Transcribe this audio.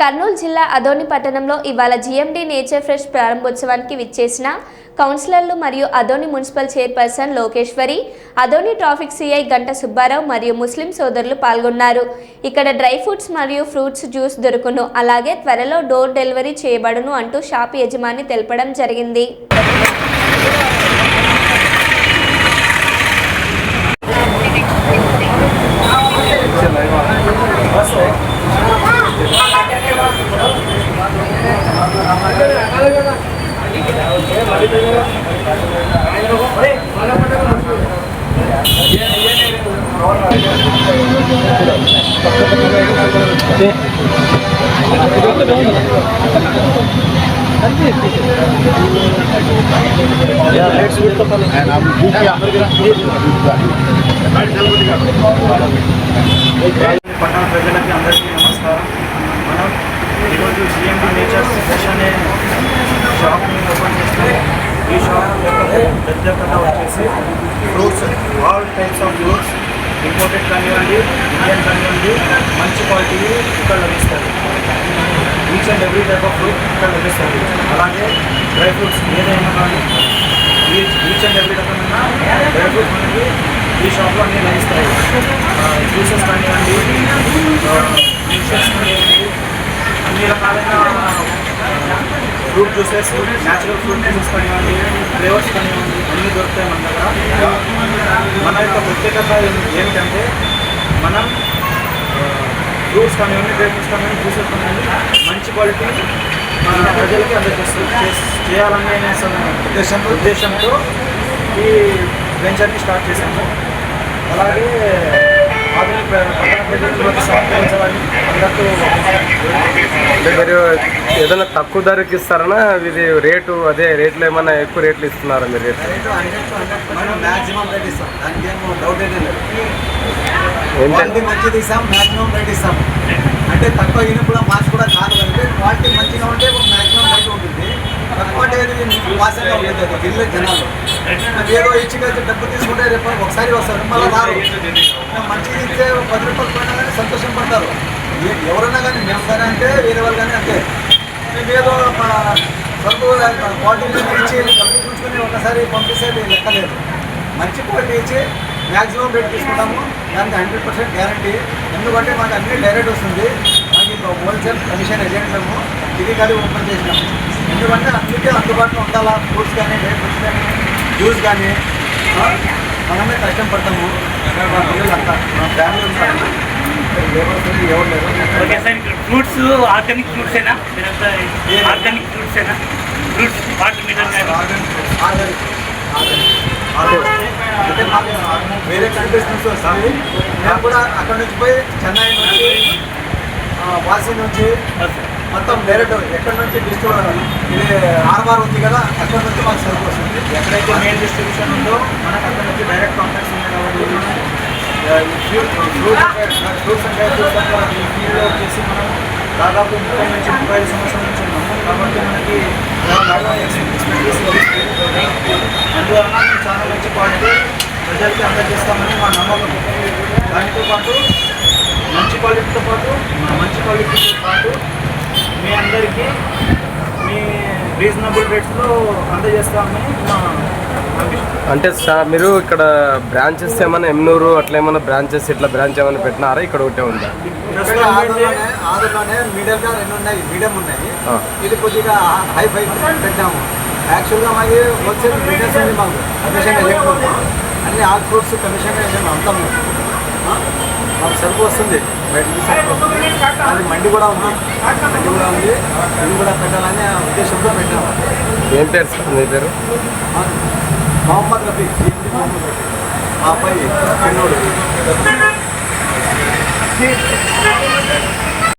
కర్నూలు జిల్లా అదోని పట్టణంలో ఇవాళ జీఎండీ నేచర్ ఫ్రెష్ ప్రారంభోత్సవానికి విచ్చేసిన కౌన్సిలర్లు మరియు Adoni municipal chairperson Lokeshwari Adoni traffic CI Ganta Subbarao మరియు ముస్లిం సోదరులు పాల్గొన్నారు. ఇక్కడ డ్రై ఫ్రూట్స్ మరియు ఫ్రూట్స్ జ్యూస్ దొరుకును. అలాగే త్వరలో డోర్ డెలివరీ చేయబడును అంటూ షాప్ యజమాని తెలపడం జరిగింది. यार लेट्स वेट तो कर एंड आप बुक किया पटना प्रजला के अंदर fruits all types of fruits imported కానివ్వండి ఇండియన్ కానివ్వండి మంచి క్వాలిటీ ఇక్కడ లభిస్తుంది each and every type of fruit ఇక్కడ లభిస్తుంది అలాగే డ్రై ఫ్రూట్స్ ఏదైనా కానీ ఈచ్ ఈచ్ అండ్ ఎవ్రీ రకమైన డ్రై ఫ్రూట్స్ మనకి ఈ షాప్లో అన్నీ లభిస్తాయి. జ్యూసెస్ కానివ్వండి మిక్చర్స్ కానివ్వండి అన్ని రకాలైన fruit juices natural fruit juices కానివ్వండి ఫ్లేవర్స్ కానివ్వండి అన్నీ దొరుకుతాయి మన దగ్గర. మన యొక్క ప్రత్యేకత ఏమి- ఏమిటంటే మనం ఫ్రూట్స్ కానివ్వండి డ్రై ఫ్రూట్స్ కానివ్వండి జ్యూసెస్ కానివ్వండి మంచి క్వాలిటీ మన ప్రజలకి అందజేస్తూ చేస్- చేయాలనే ఉద్దేశంతో? ఉద్దేశంతో ఈ వెంచర్ని స్టార్ట్ చేశాము. అలాగే మీరు ఏదైనా తక్కువ ధరకి ఇస్తారనా? ఇది రేటు అదే రేట్లు ఏమన్నా ఎక్కువ రేట్లు ఇస్తున్నారా మీరు రేట్లు? ఏంటంటే క్వాలిటీ మంచిది ఇస్తాం మాక్సిమం రేట్ ఇస్తాం. అంటే తక్కువ అయినా కూడా మాకు కూడా కాదు అంటే క్వాలిటీ మంచిగా ఉంటే మ్యాక్సిమం మాక్సిమం వాసనగా ఉంటుంది అది జనాలు ఏదో ఇచ్చి కలిసి డబ్బు తీసుకుంటే రేపు ఒకసారి వస్తారు. మళ్ళీ రారు. మంచిది ఇస్తే ఒక పది రూపాయలు పోయినా కానీ సంతోషం పడతారు. ఎవరన్నా కానీ మేము కానీ అంటే వేరే వాళ్ళు కానీ అంతే మేము ఏదో మా సరుకు క్వాలిటీ ఇచ్చి డబ్బు పుంచుకొని ఒకసారి పంపిస్తే లెక్కలేదు. మంచి క్వాలిటీ ఇచ్చి మ్యాక్సిమం రేట్ తీసుకుంటాము. దానికి హండ్రెడ్ పర్సెంట్ గ్యారంటీ. ఎందుకంటే మాకు అన్ని డైరెక్ట్ వస్తుంది. మాకు ఇప్పుడు హోల్సేల్ కమిషన్ ఏజెంట్లము ఇది కలిగి ఓపెన్ చేసినాము. ఎందుకంటే అందుకే అందుబాటులో ఉండాలా? ఫ్రూట్స్ కానీ డ్రై ఫ్రూట్స్ కానీ జ్యూస్ కానీ మనమే కష్టం పడతాము. మా పిల్లలు అంతా మా ఫ్యామిలీ ఎవరు లేరు ఓకే సార్ ఇక్కడ ఫ్రూట్స్ ఆర్గానిక్ ఫ్రూట్స్ ఏనా? మీరంతా ఆర్గానిక్ ఫ్రూట్స్ ఏనా? Fruits watermelon organic organic అంటే మాకు వేరే కంట్రీస్ నుంచి వస్తుంది మేము కూడా అక్కడ నుంచి పోయి చెన్నై నుంచి వాసి నుంచి డైరెక్ట్ ఎక్కడి నుంచి డిస్ట్రిబ్యూషన్ ఇది ఆర్ఆర్ ఉంది కదా అక్కడ నుంచి మాకు సరిపోతుంది ఎక్కడైతే మెయిన్ డిస్ట్రిబ్యూషన్ ఉందో మనకు అక్కడ నుంచి డైరెక్ట్ కాంటాక్ట్స్ ఉన్నాయి కాబట్టి ఫ్రూట్స్ అంటే ఫ్రూట్స్ అంటే ఈ ఫీల్డ్లో వచ్చేసి మనం దాదాపు ముప్పై నుంచి ముప్పై ఐదు సంవత్సరాల నుంచి ఉన్నాము కాబట్టి మనకి బాగా అందువలన మేము చాలా మంచి క్వాలిటీ ప్రజలకి అందజేస్తామని మా నమ్మకం దానితో పాటు మంచి క్వాలిటీతో పాటు మంచి క్వాలిటీతో పాటు మీ అందరికీ మీ రీజనబుల్ రేట్స్లో అందజేస్తామని మా అంటే సా- మీరు ఇక్కడ బ్రాంచెస్ ఏమైనా ఎమ్నూరు అట్లా ఏమైనా బ్రాంచెస్ ఇట్లా బ్రాంచ్ ఏమైనా పెట్టినారా ఇక్కడ ఒకటే ఉందా మీడియంగా రెండు ఉన్నాయి మీడియం ఉన్నాయి. ఇది కొద్దిగా హై ఫై పెట్టాము యాక్చువల్గా మాది హోల్సేల్ బిజినెస్ ఉంది మాకు కమిషన్ ఏజెంట్ ఉన్నాం. అన్ని ఆల్ ఫ్రూట్స్ కమిషన్ అంతాం? మాకు సరుకు వస్తుంది. బయట అది మండి కూడా ఉంది. మండి కూడా ఉంది. ఇది కూడా పెట్టాలనే ఉద్దేశంతో పెట్టాము. ఏం పేరు సార్ మీ పేరు? మొహమ్మద్ రఫీ. మొహమ్మద్ రఫీ. మా అబ్బాయి చిన్నోడు.